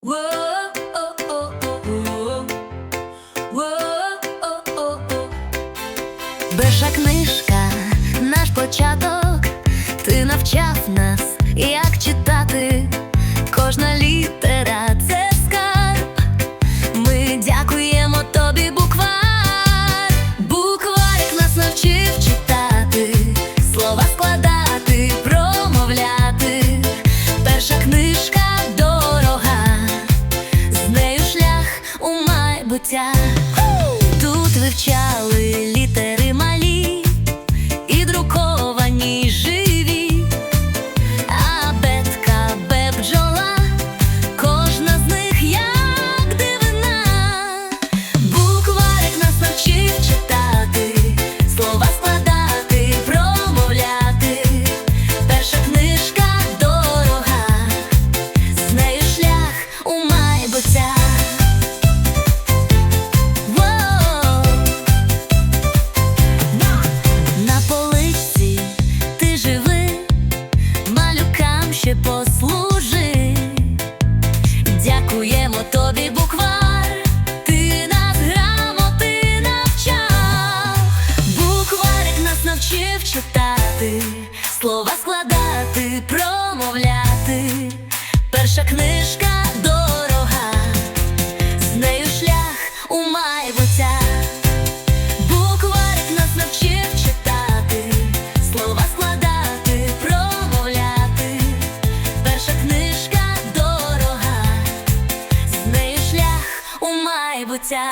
Беша oh, oh, oh, книжка. життя, тут вивчала. слова складати, промовляти, перша книжка дорога, з нею шлях у майбуття, букварик нас навчив читати, слова складати, промовляти, перша книжка дорога, з нею шлях у майбуття.